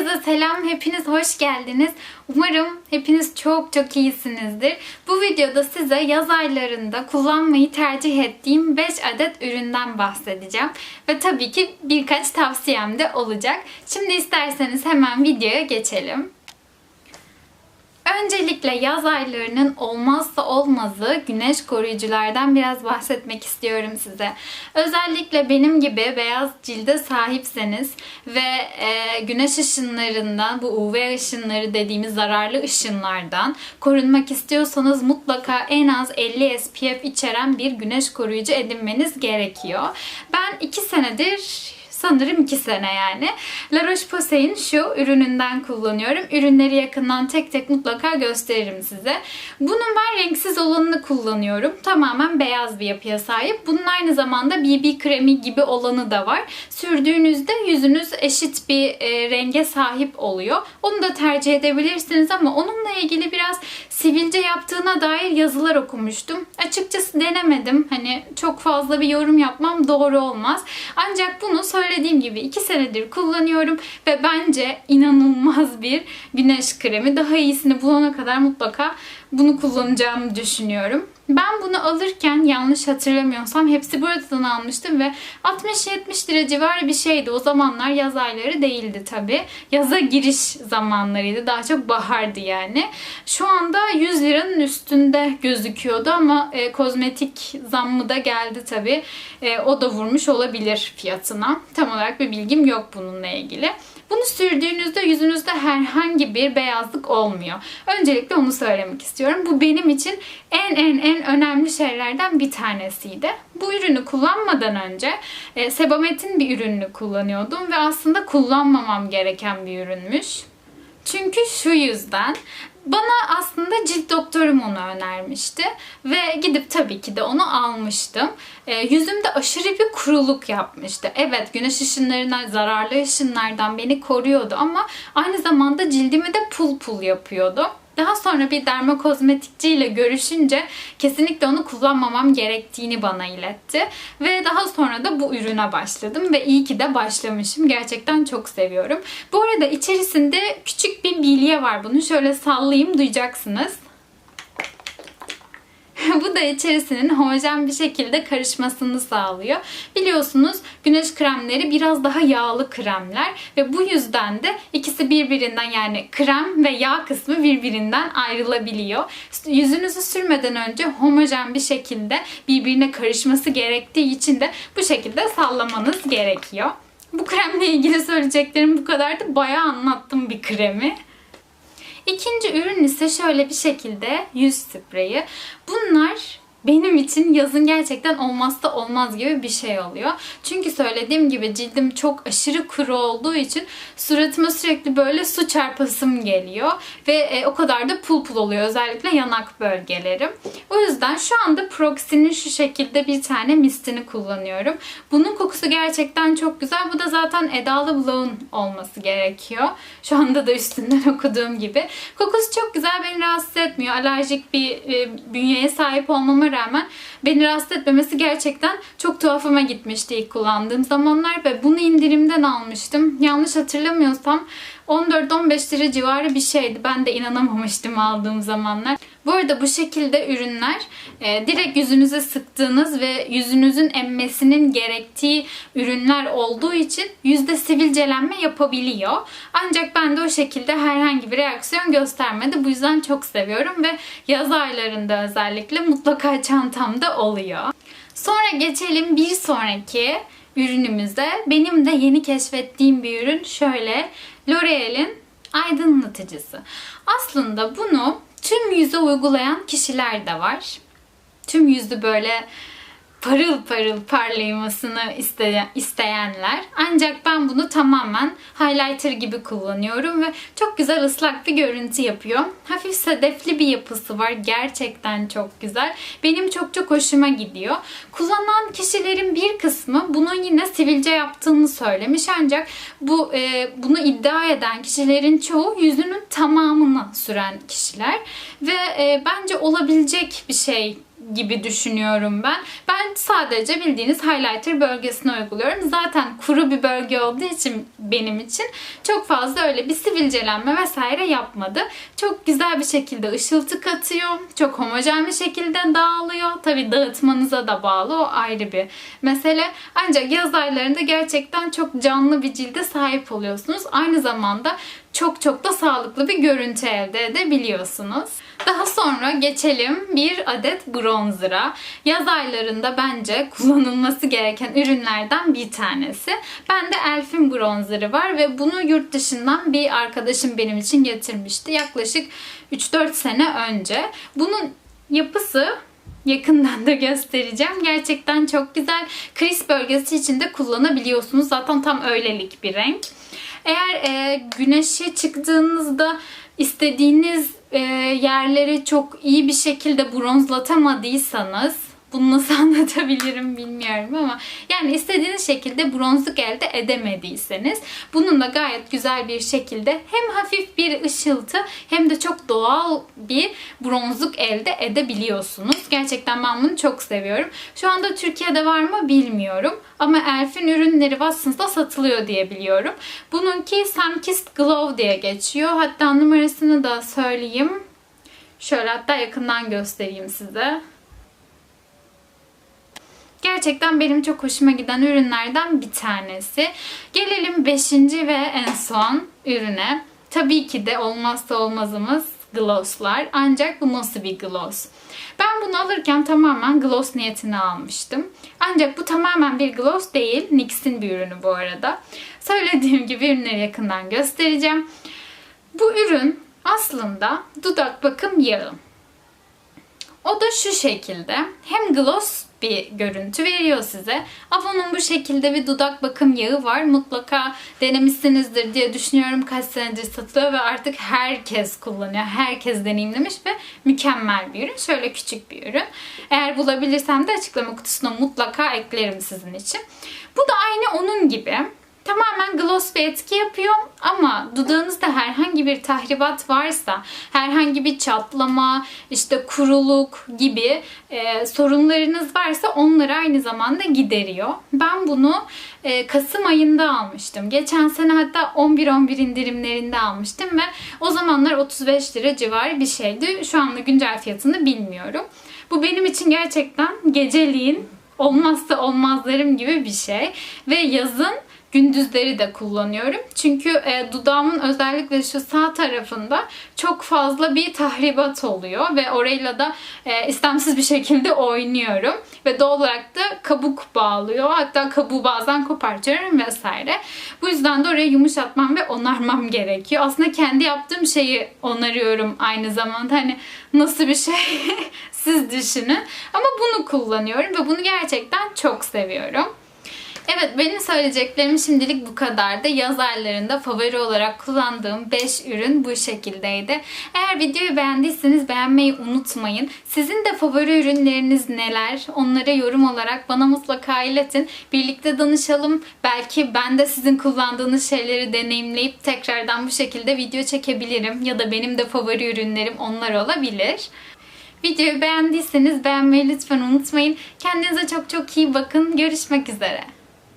Herkese selam, hepiniz hoş geldiniz. Umarım hepiniz çok çok iyisinizdir. Bu videoda size yaz aylarında kullanmayı tercih ettiğim 5 adet üründen bahsedeceğim. Ve tabii ki birkaç tavsiyem de olacak. Şimdi isterseniz hemen videoya geçelim. Öncelikle yaz aylarının olmazsa olmazı güneş koruyuculardan biraz bahsetmek istiyorum size. Özellikle benim gibi beyaz cilde sahipseniz ve e, güneş ışınlarından, bu UV ışınları dediğimiz zararlı ışınlardan korunmak istiyorsanız mutlaka en az 50 SPF içeren bir güneş koruyucu edinmeniz gerekiyor. Ben 2 senedir sanırım 2 sene yani. La Roche-Posay'in şu ürününden kullanıyorum. Ürünleri yakından tek tek mutlaka gösteririm size. Bunun ben renksiz olanını kullanıyorum. Tamamen beyaz bir yapıya sahip. Bunun aynı zamanda BB kremi gibi olanı da var. Sürdüğünüzde yüzünüz eşit bir e, renge sahip oluyor. Onu da tercih edebilirsiniz ama onunla ilgili biraz sivilce yaptığına dair yazılar okumuştum. Açıkçası denemedim. Hani çok fazla bir yorum yapmam doğru olmaz. Ancak bunu söylediğim gibi 2 senedir kullanıyorum ve bence inanılmaz bir güneş kremi. Daha iyisini bulana kadar mutlaka bunu kullanacağımı düşünüyorum. Ben bunu alırken yanlış hatırlamıyorsam hepsi buradan almıştım ve 60-70 lira civarı bir şeydi. O zamanlar yaz ayları değildi tabi. Yaza giriş zamanlarıydı. Daha çok bahardı yani. Şu anda 100 liranın üstünde gözüküyordu ama e, kozmetik zammı da geldi tabi. E, o da vurmuş olabilir fiyatına. Tam olarak bir bilgim yok bununla ilgili. Bunu sürdüğünüzde yüzünüzde herhangi bir beyazlık olmuyor. Öncelikle onu söylemek istiyorum. Bu benim için en en en önemli şeylerden bir tanesiydi. Bu ürünü kullanmadan önce e, Sebamet'in bir ürününü kullanıyordum ve aslında kullanmamam gereken bir ürünmüş. Çünkü şu yüzden bana aslında cilt doktorum onu önermişti ve gidip tabii ki de onu almıştım. E, yüzümde aşırı bir kuruluk yapmıştı. Evet güneş ışınlarından, zararlı ışınlardan beni koruyordu ama aynı zamanda cildimi de pul pul yapıyordu. Daha sonra bir dermokozmetikçi ile görüşünce kesinlikle onu kullanmamam gerektiğini bana iletti. Ve daha sonra da bu ürüne başladım ve iyi ki de başlamışım. Gerçekten çok seviyorum. Bu arada içerisinde küçük bir bilye var. Bunu şöyle sallayayım duyacaksınız. Bu da içerisinin homojen bir şekilde karışmasını sağlıyor. Biliyorsunuz güneş kremleri biraz daha yağlı kremler ve bu yüzden de ikisi birbirinden yani krem ve yağ kısmı birbirinden ayrılabiliyor. Yüzünüzü sürmeden önce homojen bir şekilde birbirine karışması gerektiği için de bu şekilde sallamanız gerekiyor. Bu kremle ilgili söyleyeceklerim bu kadardı. Bayağı anlattım bir kremi. İkinci ürün ise şöyle bir şekilde yüz spreyi. Bunlar benim için yazın gerçekten olmazsa olmaz gibi bir şey oluyor. Çünkü söylediğim gibi cildim çok aşırı kuru olduğu için suratıma sürekli böyle su çarpasım geliyor. Ve e, o kadar da pul pul oluyor özellikle yanak bölgelerim. O yüzden şu anda Proxy'nin şu şekilde bir tane mistini kullanıyorum. Bunun kokusu gerçekten çok güzel. Bu da zaten Edalı Blow'un olması gerekiyor. Şu anda da üstünden okuduğum gibi. Kokusu çok güzel beni rahatsız etmiyor. Alerjik bir e, bünyeye sahip olmama rağmen beni rahatsız etmemesi gerçekten çok tuhafıma gitmişti ilk kullandığım zamanlar ve bunu indirimden almıştım. Yanlış hatırlamıyorsam 14-15 lira civarı bir şeydi. Ben de inanamamıştım aldığım zamanlar. Bu arada bu şekilde ürünler e, direkt yüzünüze sıktığınız ve yüzünüzün emmesinin gerektiği ürünler olduğu için yüzde sivilcelenme yapabiliyor. Ancak ben de o şekilde herhangi bir reaksiyon göstermedi. Bu yüzden çok seviyorum ve yaz aylarında özellikle mutlaka çantamda oluyor. Sonra geçelim bir sonraki ürünümüze. Benim de yeni keşfettiğim bir ürün şöyle L'Oreal'in aydınlatıcısı. Aslında bunu tüm yüze uygulayan kişiler de var. Tüm yüzü böyle parıl parıl parlaymasını isteyenler. Ancak ben bunu tamamen highlighter gibi kullanıyorum ve çok güzel ıslak bir görüntü yapıyor. Hafif sedefli bir yapısı var. Gerçekten çok güzel. Benim çok çok hoşuma gidiyor. Kullanan kişilerin bir kısmı bunun yine sivilce yaptığını söylemiş. Ancak bu e, bunu iddia eden kişilerin çoğu yüzünün tamamını süren kişiler ve e, bence olabilecek bir şey gibi düşünüyorum ben. Ben sadece bildiğiniz highlighter bölgesine uyguluyorum. Zaten kuru bir bölge olduğu için benim için çok fazla öyle bir sivilcelenme vesaire yapmadı. Çok güzel bir şekilde ışıltı katıyor. Çok homojen bir şekilde dağılıyor. Tabi dağıtmanıza da bağlı o ayrı bir mesele. Ancak yaz aylarında gerçekten çok canlı bir cilde sahip oluyorsunuz. Aynı zamanda çok çok da sağlıklı bir görüntü elde edebiliyorsunuz. Daha sonra geçelim bir adet bronzer'a. Yaz aylarında bence kullanılması gereken ürünlerden bir tanesi. Bende Elf'in bronzer'ı var ve bunu yurt dışından bir arkadaşım benim için getirmişti. Yaklaşık 3-4 sene önce. Bunun yapısı yakından da göstereceğim. Gerçekten çok güzel. Kriz bölgesi için de kullanabiliyorsunuz. Zaten tam öylelik bir renk. Eğer e, güneşe çıktığınızda istediğiniz e, yerleri çok iyi bir şekilde bronzlatamadıysanız bunu nasıl anlatabilirim bilmiyorum ama yani istediğiniz şekilde bronzluk elde edemediyseniz bunun da gayet güzel bir şekilde hem hafif bir ışıltı hem de çok doğal bir bronzluk elde edebiliyorsunuz. Gerçekten ben bunu çok seviyorum. Şu anda Türkiye'de var mı bilmiyorum ama Elf'in ürünleri Watsons'da satılıyor diye biliyorum. Bununki Sunkissed Glow diye geçiyor. Hatta numarasını da söyleyeyim. Şöyle hatta yakından göstereyim size. Gerçekten benim çok hoşuma giden ürünlerden bir tanesi. Gelelim 5. ve en son ürüne. Tabii ki de olmazsa olmazımız glosslar. Ancak bu nasıl bir gloss? Ben bunu alırken tamamen gloss niyetine almıştım. Ancak bu tamamen bir gloss değil. NYX'in bir ürünü bu arada. Söylediğim gibi ürünleri yakından göstereceğim. Bu ürün aslında dudak bakım yağı. O da şu şekilde. Hem gloss bir görüntü veriyor size. Avon'un bu şekilde bir dudak bakım yağı var. Mutlaka denemişsinizdir diye düşünüyorum. Kaç senedir satılıyor ve artık herkes kullanıyor. Herkes deneyimlemiş ve mükemmel bir ürün. Şöyle küçük bir ürün. Eğer bulabilirsem de açıklama kutusuna mutlaka eklerim sizin için. Bu da aynı onun gibi tamamen gloss bir etki yapıyor ama dudağınızda herhangi bir tahribat varsa, herhangi bir çatlama, işte kuruluk gibi e, sorunlarınız varsa onları aynı zamanda gideriyor. Ben bunu e, Kasım ayında almıştım. Geçen sene hatta 11-11 indirimlerinde almıştım ve o zamanlar 35 lira civarı bir şeydi. Şu anda güncel fiyatını bilmiyorum. Bu benim için gerçekten geceliğin olmazsa olmazlarım gibi bir şey. Ve yazın gündüzleri de kullanıyorum. Çünkü e, dudağımın özellikle şu sağ tarafında çok fazla bir tahribat oluyor ve orayla da e, istemsiz bir şekilde oynuyorum ve doğal olarak da kabuk bağlıyor. Hatta kabuğu bazen kopartıyorum vesaire. Bu yüzden de oraya yumuşatmam ve onarmam gerekiyor. Aslında kendi yaptığım şeyi onarıyorum aynı zamanda. Hani nasıl bir şey siz düşünün. Ama bunu kullanıyorum ve bunu gerçekten çok seviyorum. Evet benim söyleyeceklerim şimdilik bu kadardı. Yaz aylarında favori olarak kullandığım 5 ürün bu şekildeydi. Eğer videoyu beğendiyseniz beğenmeyi unutmayın. Sizin de favori ürünleriniz neler? Onlara yorum olarak bana mutlaka iletin. Birlikte danışalım. Belki ben de sizin kullandığınız şeyleri deneyimleyip tekrardan bu şekilde video çekebilirim. Ya da benim de favori ürünlerim onlar olabilir. Videoyu beğendiyseniz beğenmeyi lütfen unutmayın. Kendinize çok çok iyi bakın. Görüşmek üzere.